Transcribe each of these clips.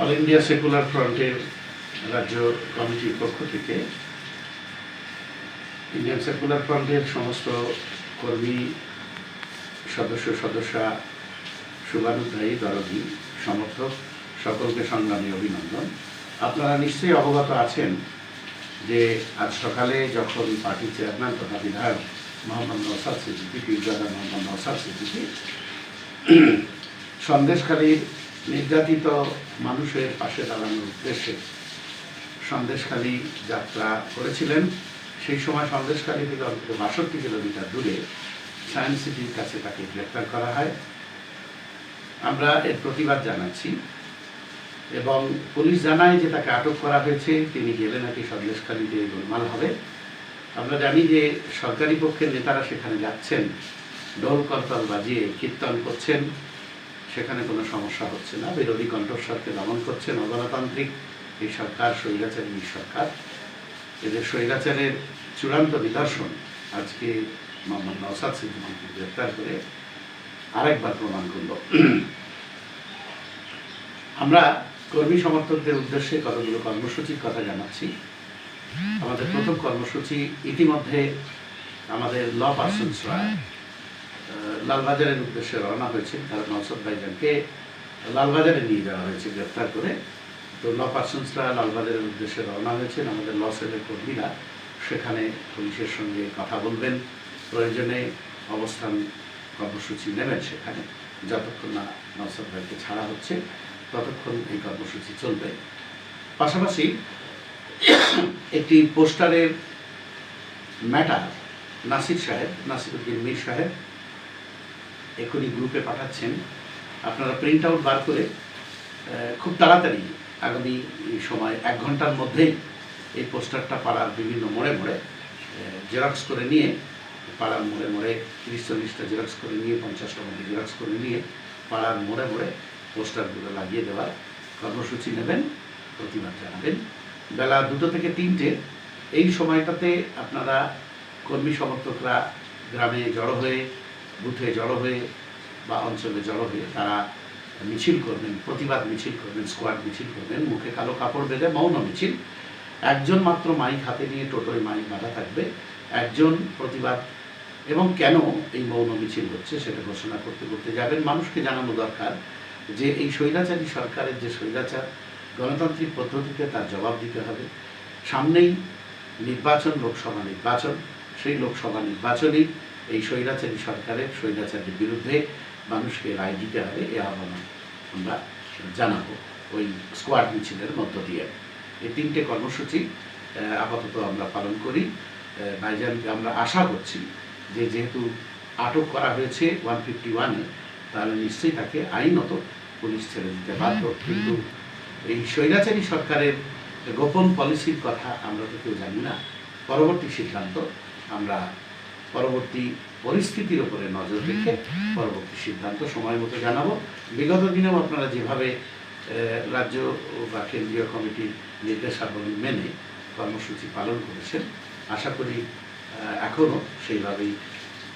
All India secular ফ্রন্টের রাজ্য কমিটির পক্ষ থেকে ইন্ডিয়ান সেকুলার ফ্রন্টের সমস্ত কর্মী, সদস্য, সদস্যা, শুভানুধ্যায়ী, দরদি, সমর্থক, সকলকে সংগ্রামী অভিনন্দন। আপনারা নিশ্চয়ই অবগত আছেন যে আজ সকালে যখন পার্টির চেয়ারম্যান তথা বিধায়ক মোহাম্মদ নৌসাদ সিদ্দিকি, পীরজাদা মোহাম্মদ নৌসাদ সিদ্দিকি, সন্দেশখালীর নির্যাতিত মানুষের পাশে দাঁড়ানোর উদ্দেশ্যে সন্দেশখালী যাত্রা করেছিলেন। সেই সময় সন্দেশখালী থেকে অন্তত বাষট্টি কিলোমিটার দূরে সায়েন্স সিটির কাছে তাকে গ্রেপ্তার করা হয়। আমরা এর প্রতিবাদ জানাচ্ছি এবং পুলিশ জানায় যে তাকে আটক করা হয়েছে, তিনি গেলে নাকি সন্দেশখালীতে গোলমাল হবে। আমরা জানি যে সরকারি পক্ষের নেতারা সেখানে যাচ্ছেন ডোল করতাল বাজিয়ে কীর্তন করছেন। সেখানে কোনো সমস্যা হচ্ছে না। বিরোধী কণ্ঠস্বরকে দমন করছেন অগণতান্ত্রিক এই সরকার স্বৈরাচারী এই সরকার। এদের স্বৈরাচারের চূড়ান্ত নিদর্শন আজকে মোহাম্মদ নওসাদ সিদ্দিককে গ্রেপ্তার করে আরেকবার প্রমাণ করল। আমরা কর্মী সমর্থকদের উদ্দেশ্যে কতগুলো কর্মসূচির কথা জানাচ্ছি। আমাদের প্রথম কর্মসূচি ইতিমধ্যে আমাদের ল পার্সনসরা লালবাজারের উদ্দেশ্যে রওনা হয়েছে। কারণ নওসদ ভাইজানকে লালবাজারে নিয়ে যাওয়া হয়েছে গ্রেপ্তার করে। তো ল পার্সনসরা লালবাজারের উদ্দেশ্যে রওনা হয়েছেন আমাদের ল সেলের কর্মীরা। সেখানে পুলিশের সঙ্গে কথা বলবেন। প্রয়োজনে অবস্থান কর্মসূচি নেবেন সেখানে। যতক্ষণ না নওসদ ভাইকে ছাড়া হচ্ছে, ততক্ষণ এই কর্মসূচি চলবে। পাশাপাশি একটি পোস্টারের ম্যাটার, নাসির সাহেব নাসিরুদ্দিন মীর সাহেব এখনই গ্রুপে পাঠাচ্ছেন। আপনারা প্রিন্ট আউট বার করে খুব তাড়াতাড়ি আগামী সময় এক ঘণ্টার মধ্যেই এই পোস্টারটা পাড়ার বিভিন্ন মোড়ে মোড়ে জেরক্স করে নিয়ে, পাড়ার মোড়ে মোড়ে তিরিশ চল্লিশটা জেরক্স করে নিয়ে, পঞ্চাশটা মধ্যে জেরক্স করে নিয়ে পাড়ার মোড়ে মোড়ে পোস্টারগুলো লাগিয়ে দেওয়ার কর্মসূচি নেবেন, প্রতিবাদ জানাবেন। বেলা দুটো থেকে তিনটে, এই সময়টাতে আপনারা কর্মী সমর্থকরা গ্রামে জড়ো হয়ে বুথে জড়ো হয়ে বা অঞ্চলে জড়ো হয়ে তারা মিছিল করবেন, প্রতিবাদ মিছিল করবেন স্কোয়াড মিছিল করবেন, মুখে কালো কাপড় বেঁধে মৌন মিছিল। একজন মাত্র মাইক হাতে নিয়ে টোটোয় মাইক বাঁধা থাকবে, একজন প্রতিবাদ। এবং কেন এই মৌন মিছিল হচ্ছে সেটা ঘোষণা করতে করতে যাবেন। মানুষকে জানানো দরকার যে এই স্বৈরাচারী সরকারের যে স্বৈরাচার, গণতান্ত্রিক পদ্ধতিতে তার জবাব দিতে হবে। সামনেই নির্বাচন, লোকসভা নির্বাচন, সেই লোকসভা নির্বাচনেই এই স্বৈরাচারী সরকারের স্বৈরাচারের বিরুদ্ধে মানুষকে রায় দিতে হবে এ আহ্বান আমরা জানাব ওই স্কোয়াড মিছিলের মধ্য দিয়ে। এই তিনটে কর্মসূচি আপাতত আমরা পালন করি। আহ, ভাইজানকে আমরা আশা করছি যে যেহেতু আটক করা হয়েছে ওয়ান ফিফটি ওয়ানে তাহলে নিশ্চয়ই তাকে আইনত পুলিশ ছেড়ে দিতে বাধ্য। কিন্তু এই স্বৈরাচারী সরকারের গোপন পলিসির কথা আমরা তো কেউ জানি না। পরবর্তী সিদ্ধান্ত আমরা পরবর্তী পরিস্থিতির উপরে নজর রেখে পরবর্তী সিদ্ধান্ত সময় মতো জানাব। বিগত দিনেও আপনারা যেভাবে রাজ্য বা কেন্দ্রীয় কমিটির নির্দেশাবলী মেনে কর্মসূচি পালন করেছেন, আশা করি এখনও সেইভাবেই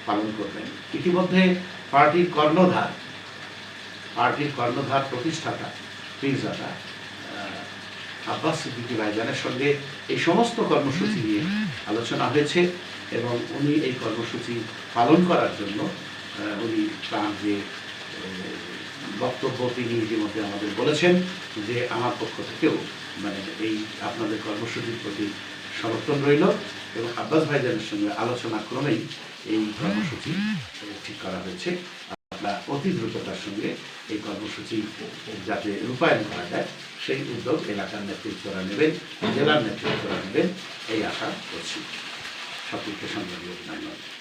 পালন করবেন। ইতিমধ্যে পার্টির কর্ণধার পার্টির কর্ণধার প্রতিষ্ঠাতা পীরজাদা আব্বাস সিদ্দিকী ভাইজানের সঙ্গে এই সমস্ত কর্মসূচি নিয়ে আলোচনা হয়েছে। এবং উনি এই কর্মসূচি পালন করার জন্য উনি তার যে বক্তব্য তিনি ইতিমধ্যে আমাদের বলেছেন যে আমার পক্ষ থেকেও মানে এই আপনাদের কর্মসূচির প্রতি সমর্থন রইল এবং আব্বাস ভাইজানের সঙ্গে আলোচনা ক্রমেই এই কর্মসূচি ঠিক করা হয়েছে। আমরা অতি দ্রুততার সঙ্গে এই কর্মসূচি যাতে রূপায়ণ করা যায়, সেই উদ্যোগ এলাকার নেতৃত্বরা নেবেন, জেলার নেতৃত্বরা নেবেন, এই আশা করছি। シャープ1個3のようになります。